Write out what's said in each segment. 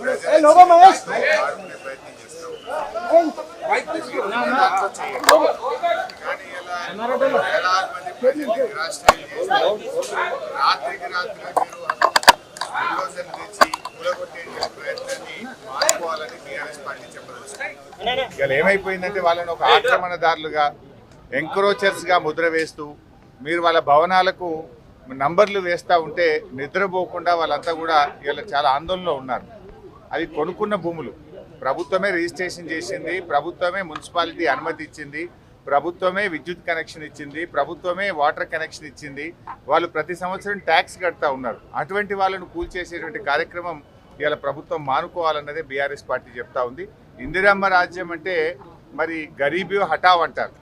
ఆడుకునే ప్రయత్నం చేస్తూ రాత్రికి రాత్రి మీరు తెచ్చి కూలగొట్టే ప్రయత్నాన్ని మానుకోవాలని టీఆర్ఎస్ పార్టీ చెప్పదలుచుకుంది ఇవాళ ఏమైపోయిందంటే వాళ్ళని ఒక ఆక్రమణదారులుగా ఎంక్రోచర్స్గా ముద్ర వేస్తూ మీరు వాళ్ళ భవనాలకు నంబర్లు వేస్తూ ఉంటే నిద్రపోకుండా వాళ్ళంతా కూడా ఇలా చాలా ఆందోళనలో ఉన్నారు. అది కొనుక్కున్న భూములు. ప్రభుత్వమే రిజిస్ట్రేషన్ చేసింది ప్రభుత్వమే మున్సిపాలిటీ అనుమతి ఇచ్చింది ప్రభుత్వమే విద్యుత్ కనెక్షన్ ఇచ్చింది ప్రభుత్వమే వాటర్ కనెక్షన్ ఇచ్చింది. వాళ్ళు ప్రతి సంవత్సరం ట్యాక్స్ కడతా ఉన్నారు. అటువంటి వాళ్ళను కూల్చేసేటువంటి కార్యక్రమం ఇవాళ ప్రభుత్వం మానుకోవాలన్నదే బీఆర్ఎస్ పార్టీ చెప్తా ఉంది. ఇందిరమ్మ రాజ్యం అంటే మరి గరీబీ హఠావ్ అంటారు.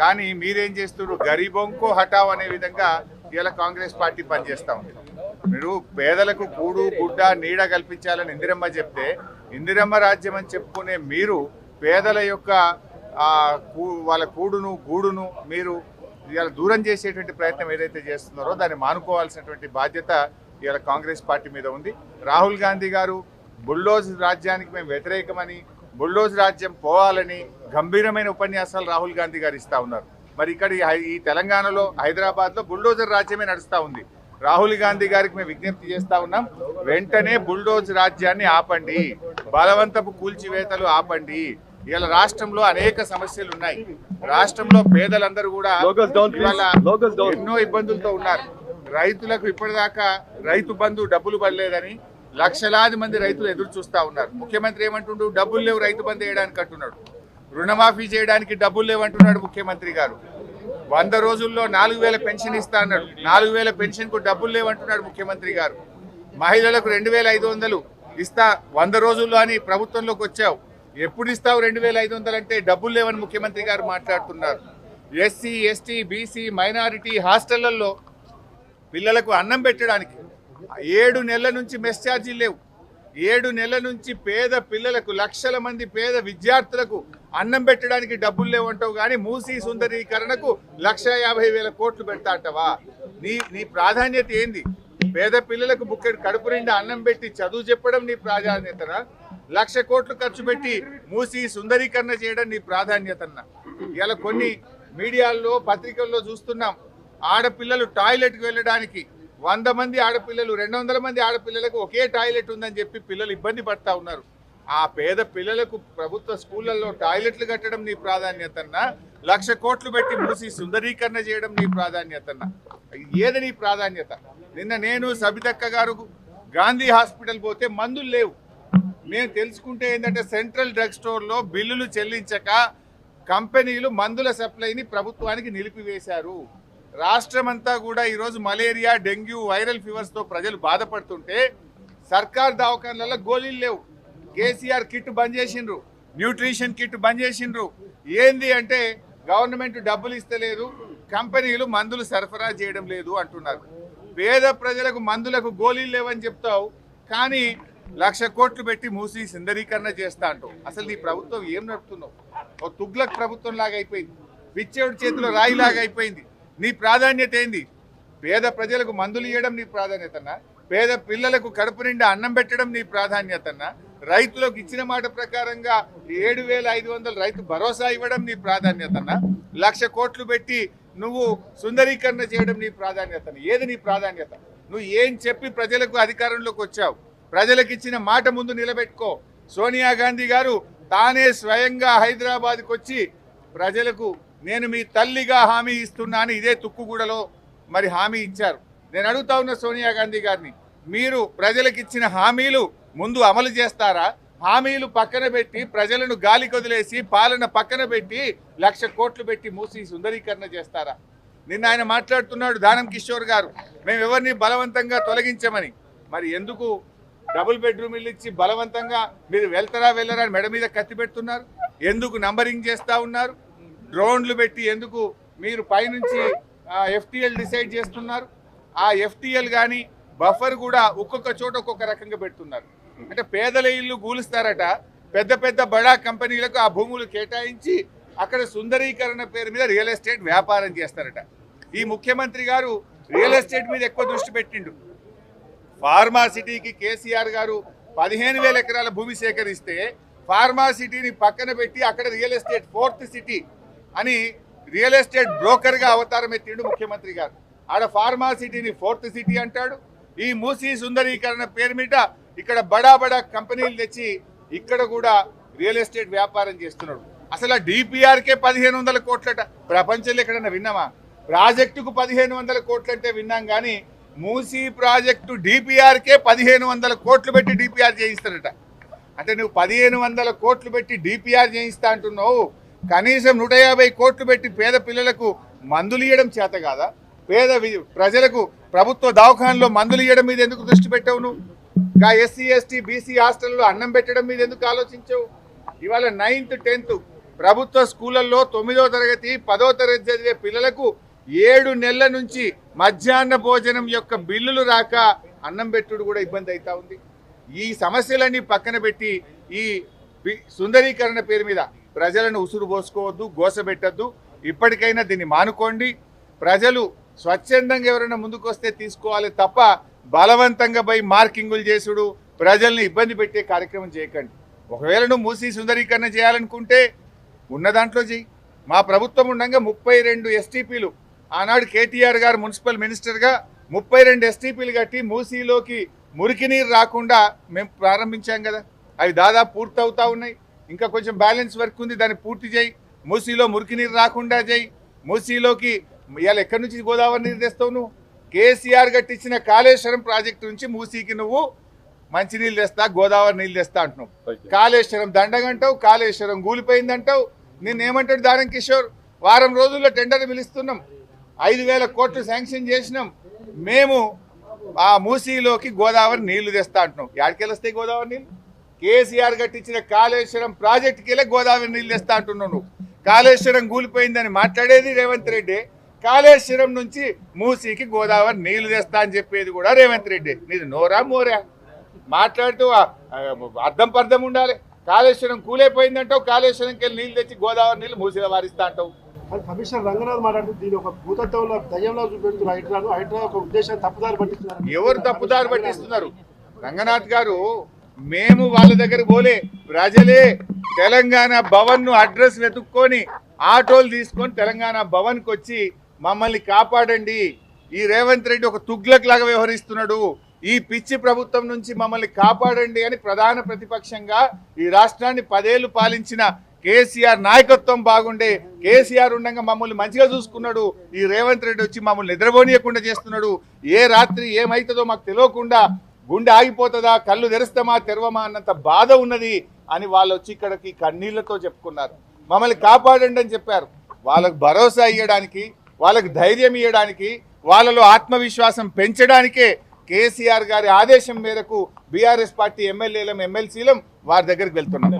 కానీ మీరేం చేస్తున్నారు? గరీబొంకో హఠావ్ అనే విధంగా ఇవాళ కాంగ్రెస్ పార్టీ పనిచేస్తూ ఉంది. మీరు పేదలకు కూడు గుడ్డ నీడ కల్పించాలని ఇందిరమ్మ చెప్తే ఇందిరమ్మ రాజ్యం అని చెప్పుకునే మీరు పేదల యొక్క కూ- వాళ్ళ కూడును గూడును మీరు ఇవాళ దూరం చేసేటువంటి ప్రయత్నం ఏదైతే చేస్తున్నారో దాన్ని మానుకోవాల్సినటువంటి బాధ్యత ఇవాళ కాంగ్రెస్ పార్టీ మీద ఉంది. రాహుల్ గాంధీ గారు బుల్డోజ్ రాజ్యానికి మేము వ్యతిరేకమని బుల్డోజ్ రాజ్యం పోవాలని గంభీరమైన ఉపన్యాసాలు రాహుల్ గాంధీ గారు ఇస్తా ఉన్నారు. మరి ఇక్కడ ఈ హై- ఈ తెలంగాణలో హైదరాబాద్లో బుల్డోజర్ రాజ్యమే నడుస్తూ ఉంది. రాహుల్ గాంధీ గారికి మేము విజ్ఞప్తి చేస్తా ఉన్నాం వెంటనే బుల్డోజ్ రాజ్యాన్ని ఆపండి బలవంతపు కూల్చివేతలు ఆపండి. ఇవాళ రాష్ట్రంలో అనేక సమస్యలు ఉన్నాయి. రాష్ట్రంలో పేదలందరూ కూడా. ఎన్నో ఇబ్బందులతో ఉన్నారు. రైతులకు ఇప్పటిదాకా రైతు బంధు డబ్బులు పడలేదని లక్షలాది మంది రైతులు ఎదురు చూస్తా ఉన్నారు. ముఖ్యమంత్రి ఏమంటుండు? డబ్బులు లేవు రైతు బంధు వేయడానికి అంటున్నాడు రుణమాఫీ చేయడానికి డబ్బులు లేవంటున్నాడు ముఖ్యమంత్రి గారు. వంద రోజుల్లో నాలుగు వేల పెన్షన్ ఇస్తా అన్నాడు. నాలుగు వేల పెన్షన్కు డబ్బులు లేవంటున్నాడు ముఖ్యమంత్రి గారు. మహిళలకు రెండు వేల ఐదు వందలు ఇస్తా వంద రోజుల్లో అని ప్రభుత్వంలోకి వచ్చావు. ఎప్పుడు ఇస్తావు రెండు వేల ఐదు వందలు అంటే డబ్బులు లేవని ముఖ్యమంత్రి గారు మాట్లాడుతున్నారు. ఎస్సీ ఎస్టీ బీసీ మైనారిటీ హాస్టళ్ళలో పిల్లలకు అన్నం పెట్టడానికి ఏడు నెలల నుంచి మెస్ ఛార్జీలు లేవు. ఏడు నెలల నుంచి పేద పిల్లలకు లక్షల మంది పేద విద్యార్థులకు అన్నం పెట్టడానికి డబ్బులు లేవంటావు కానీ మూసీ సుందరీకరణకు లక్ష యాభై వేల కోట్లు పెడతా అంటవా? నీ నీ ప్రాధాన్యత ఏంది? పేద పిల్లలకు బుక్కెడు కడుపు నిండా అన్నం పెట్టి చదువు చెప్పడం నీ ప్రాధాన్యతనా? లక్ష కోట్లు ఖర్చు పెట్టి మూసి సుందరీకరణ చేయడం నీ ప్రాధాన్యతన్నా ఇలా కొన్ని మీడియాల్లో పత్రికల్లో చూస్తున్నాం. ఆడపిల్లలు టాయిలెట్కి వెళ్ళడానికి వంద మంది ఆడపిల్లలు రెండు వందల మంది ఆడపిల్లలకు ఒకే టాయిలెట్ ఉందని చెప్పి పిల్లలు ఇబ్బంది పడతా ఉన్నారు. ఆ పేద పిల్లలకు ప్రభుత్వ స్కూళ్ళల్లో టాయిలెట్లు కట్టడం నీ ప్రాధాన్యతన్నా లక్ష కోట్లు పెట్టి మూసి సుందరీకరణ చేయడం నీ ప్రాధాన్యతన్నా ఏది నీ ప్రాధాన్యత? నిన్న నేను సబితక్క గారు గాంధీ హాస్పిటల్ పోతే మందులు లేవు. మేము తెలుసుకుంటే ఏంటంటే సెంట్రల్ డ్రగ్ స్టోర్లో బిల్లులు చెల్లించక కంపెనీలు మందుల సప్లైని ప్రభుత్వానికి నిలిపివేశారు. రాష్ట్రమంతా కూడా ఈరోజు మలేరియా డెంగ్యూ వైరల్ ఫీవర్స్తో ప్రజలు బాధపడుతుంటే సర్కార్ దవాఖాన్లలో గోళీలు లేవు. కేసీఆర్ కిట్ బంద్ చేసిండ్రు. న్యూట్రిషన్ కిట్ బంద్ చేసిండ్రు. ఏంది అంటే గవర్నమెంట్ డబ్బులు ఇస్తలేదు. కంపెనీలు మందులు సరఫరా చేయడం లేదు అంటున్నారు. పేద ప్రజలకు మందులకు గోళీలు లేవని చెప్తావు. కానీ లక్ష కోట్లు పెట్టి మూసి సుందరీకరణ చేస్తా అంటావు. అసలు నీ ప్రభుత్వం ఏం నడుపుతున్నావు? ఓ తుగ్లక్ ప్రభుత్వం లాగా అయిపోయింది. పిచ్చేడు చేతిలో రాయిలాగా అయిపోయింది. నీ ప్రాధాన్యత ఏంది? పేద ప్రజలకు మందులు ఇవ్వడం నీ ప్రాధాన్యతన్నా పేద పిల్లలకు కడుపు నిండా అన్నం పెట్టడం నీ ప్రాధాన్యతన్నా రైతులకు ఇచ్చిన మాట ప్రకారంగా ఏడు వేల ఐదు వందలు రైతు భరోసా ఇవ్వడం నీ ప్రాధాన్యతన్నా లక్ష కోట్లు పెట్టి నువ్వు సుందరీకరణ చేయడం నీ ప్రాధాన్యత ఏది నీ ప్రాధాన్యత? నువ్వు ఏం చెప్పి ప్రజలకు అధికారంలోకి వచ్చావు? ప్రజలకు ఇచ్చిన మాట ముందు నిలబెట్టుకో. సోనియా గాంధీ గారు తానే స్వయంగా హైదరాబాద్కు వచ్చి ప్రజలకు నేను మీ తల్లిగా హామీ ఇస్తున్నాను ఇదే తుక్కుగూడలో మరి హామీ ఇచ్చారు. నేను అడుగుతా ఉన్న సోనియా గాంధీ గారిని మీరు ప్రజలకు ఇచ్చిన హామీలు ముందు అమలు చేస్తారా? హామీలు పక్కన పెట్టి ప్రజలను గాలి కొదిలేసి పాలన పక్కన పెట్టి లక్ష కోట్లు పెట్టి మూసి సుందరీకరణ చేస్తారా? నిన్న ఆయన మాట్లాడుతున్నాడు దానం కిషోర్ గారు. మేము ఎవరిని బలవంతంగా తొలగించమని. మరి ఎందుకు డబుల్ బెడ్రూమ్ ఇల్లు ఇచ్చి బలవంతంగా మీరు వెళ్తారా వెళ్ళరా అని మెడ మీద కత్తి పెడుతున్నారు? ఎందుకు నంబరింగ్ చేస్తా ఉన్నారు? డ్రోన్లు పెట్టి ఎందుకు మీరు పైనుంచి ఎఫ్టిఎల్ డిసైడ్ చేస్తున్నారు? ఆ ఎఫ్టిఎల్ కానీ బఫర్ కూడా ఒక్కొక్క చోట ఒక్కొక్క రకంగా పెడుతున్నారు. అంటే పేదల ఇల్లు కూలుస్తారట పెద్ద పెద్ద బడా కంపెనీలకు ఆ భూములు కేటాయించి అక్కడ సుందరీకరణ పేరు మీద రియల్ ఎస్టేట్ వ్యాపారం చేస్తారట. ఈ ముఖ్యమంత్రి గారు రియల్ ఎస్టేట్ మీద ఎక్కువ దృష్టి పెట్టిండు. ఫార్మా సిటీకి కేసీఆర్ గారు పదిహేను వేల ఎకరాల భూమి సేకరిస్తే ఫార్మా సిటీని పక్కన పెట్టి అక్కడ రియల్ ఎస్టేట్ ఫోర్త్ సిటీ అని రియల్ ఎస్టేట్ బ్రోకర్గా అవతారం ఎత్తిండు ముఖ్యమంత్రి గారు. ఆడ ఫార్మా సిటీని ఫోర్త్ సిటీ అంటాడు. ఈ మూసీ సుందరీకరణ పేరు మీద ఇక్కడ బడా బడా కంపెనీలు తెచ్చి ఇక్కడ కూడా రియల్ ఎస్టేట్ వ్యాపారం చేస్తున్నాడు. అసలు డిపిఆర్కే పదిహేను వందల కోట్లట ప్రపంచంలో ఎక్కడన్నా విన్నామా? ప్రాజెక్టుకు పదిహేను వందల కోట్లంటే విన్నాం కానీ మూసీ ప్రాజెక్టు డిపిఆర్కే పదిహేను వందల కోట్లు పెట్టి డిపిఆర్ చేయిస్తారట. అంటే నువ్వు పదిహేను వందల కోట్లు పెట్టి డిపిఆర్ చేయిస్తా అంటున్నావు. కనీసం నూట యాభై కోట్లు పెట్టి పేద పిల్లలకు మందులు ఇవ్వడం చేత కాదా? పేద వి- ప్రజలకు ప్రభుత్వ దవాఖానలో మందులు ఇవ్వడం మీద ఎందుకు దృష్టి పెట్టావు నువ్వు? ఇంకా ఎస్సీ ఎస్టీ బీసీ హాస్టల్లో అన్నం పెట్టడం మీద ఎందుకు ఆలోచించావు? ఇవాళ నైన్త్ టెన్త్ ప్రభుత్వ స్కూళ్ళల్లో తొమ్మిదో తరగతి పదో తరగతి చదివే పిల్లలకు ఏడు నెలల నుంచి మధ్యాహ్న భోజనం యొక్క బిల్లులు రాక అన్నం పెట్టుడు కూడా ఇబ్బంది అవుతా ఉంది. ఈ సమస్యలన్నీ పక్కన పెట్టి ఈ సుందరీకరణ పేరు మీద ప్రజలను ఉసురు పోసుకోవద్దు గోసబెట్టద్దు. ఇప్పటికైనా దీన్ని మానుకోండి. ప్రజలు స్వచ్ఛందంగా ఎవరైనా ముందుకు వస్తే తీసుకోవాలి తప్ప బలవంతంగా పోయి మార్కింగులు చేసుడు ప్రజల్ని ఇబ్బంది పెట్టే కార్యక్రమం చేయకండి. ఒకవేళ నువ్వు మూసి సుందరీకరణ చేయాలనుకుంటే ఉన్న దాంట్లో చెయ్యి. మా ప్రభుత్వం ఉండగా ముప్పై రెండు ఎస్టీపీలు ఆనాడు కేటీఆర్ గారు మున్సిపల్ మినిస్టర్గా ముప్పై రెండు ఎస్టీపీలు కట్టి మూసీలోకి మురికి నీరు రాకుండా మేము ప్రారంభించాం కదా. అవి దాదాపు పూర్తవుతా ఉన్నాయి. ఇంకా కొంచెం బ్యాలెన్స్ వర్క్ ఉంది దాన్ని పూర్తి చేయి మూసీలో మురికి నీరు రాకుండా చేయి మూసీలోకి ఇవాళ ఎక్కడి నుంచి గోదావరి నీరు తెస్తావు నువ్వు? కేసీఆర్ కట్టించిన కాళేశ్వరం ప్రాజెక్టు నుంచి మూసీకి నువ్వు మంచినీళ్ళు తెస్తా గోదావరి నీళ్ళు తెస్తా అంటున్నావు. కాళేశ్వరం దండగంటావు కాళేశ్వరం కూలిపోయిందంటావు నిన్నేమంటాడు దారం కిషోర్? వారం రోజుల్లో టెండర్ పిలుస్తున్నాం. ఐదు వేల కోట్లు శాంక్షన్ చేసినాం. మేము ఆ మూసీలోకి గోదావరి నీళ్ళు తెస్తా అంటున్నాం. వస్తాయి గోదావరి నీళ్ళు? కేసీఆర్ కట్టించిన కాళేశ్వరం ప్రాజెక్టుకి వెళ్ళి గోదావరి నీళ్ళు తెస్తా అంటున్నావు నువ్వు. కాళేశ్వరం కూలిపోయిందని మాట్లాడేది రేవంత్ రెడ్డి. కాళేశ్వరం నుంచి మూసీకి గోదావరి నీళ్ళు తెస్తా అని చెప్పేది కూడా రేవంత్ రెడ్డి. నీది నోరా మోరా? మాట్లాడుతూ అర్థం పర్థం ఉండాలి. కాళేశ్వరం కూలైపోయిందంటావు కాళేశ్వరంకి వెళ్ళి నీళ్ళు తెచ్చి గోదావరి నీళ్ళు మూసీలో వారిస్తా అంటావు. అది కమిషనర్ రంగనాథ్ మాట్లాడుతూ దీని ఒక భూతత్వంలో దయ్యంలో చూపెడుతున్నారు హైడ్రాను. హైడ్రా ఒక ఉద్దేశం తప్పుదారి పట్టిస్తున్నారు. ఎవరు తప్పుదారి పట్టిస్తున్నారు? రంగనాథ్ గారు మేము వాళ్ళ దగ్గర పోలే. ప్రజలే తెలంగాణ భవన్ను అడ్రస్ వెతుక్కొని ఆటోలు తీసుకొని తెలంగాణ భవన్కి వచ్చి మమ్మల్ని కాపాడండి. ఈ రేవంత్ రెడ్డి ఒక తుగ్లక్ లాగా వ్యవహరిస్తున్నాడు. ఈ పిచ్చి ప్రభుత్వం నుంచి మమ్మల్ని కాపాడండి అని ప్రధాన ప్రతిపక్షంగా ఈ రాష్ట్రాన్ని పదేళ్ళు పాలించిన కేసీఆర్ నాయకత్వం బాగుండే. కేసీఆర్ ఉండగా మమ్మల్ని మంచిగా చూసుకున్నాడు. ఈ రేవంత్ రెడ్డి వచ్చి మమ్మల్ని నిద్రపోనీయకుండా చేస్తున్నాడు. ఏ రాత్రి ఏమైతుందో మాకు తెలియకుండా గుండె ఆగిపోతుందా కళ్ళు తెరుస్తామా తెరవమా అన్నంత బాధ ఉన్నది అని వాళ్ళు వచ్చి ఇక్కడికి కన్నీళ్ళతో చెప్పుకున్నారు. మమ్మల్ని కాపాడండి అని చెప్పారు. వాళ్ళకు భరోసా ఇవ్వడానికి వాళ్ళకు ధైర్యం ఇవ్వడానికి వాళ్ళలో ఆత్మవిశ్వాసం పెంచడానికే కేసీఆర్ గారి ఆదేశం మేరకు బీఆర్ఎస్ పార్టీ ఎమ్మెల్యేలం ఎమ్మెల్సీలం వారి దగ్గరికి వెళ్తున్నాం.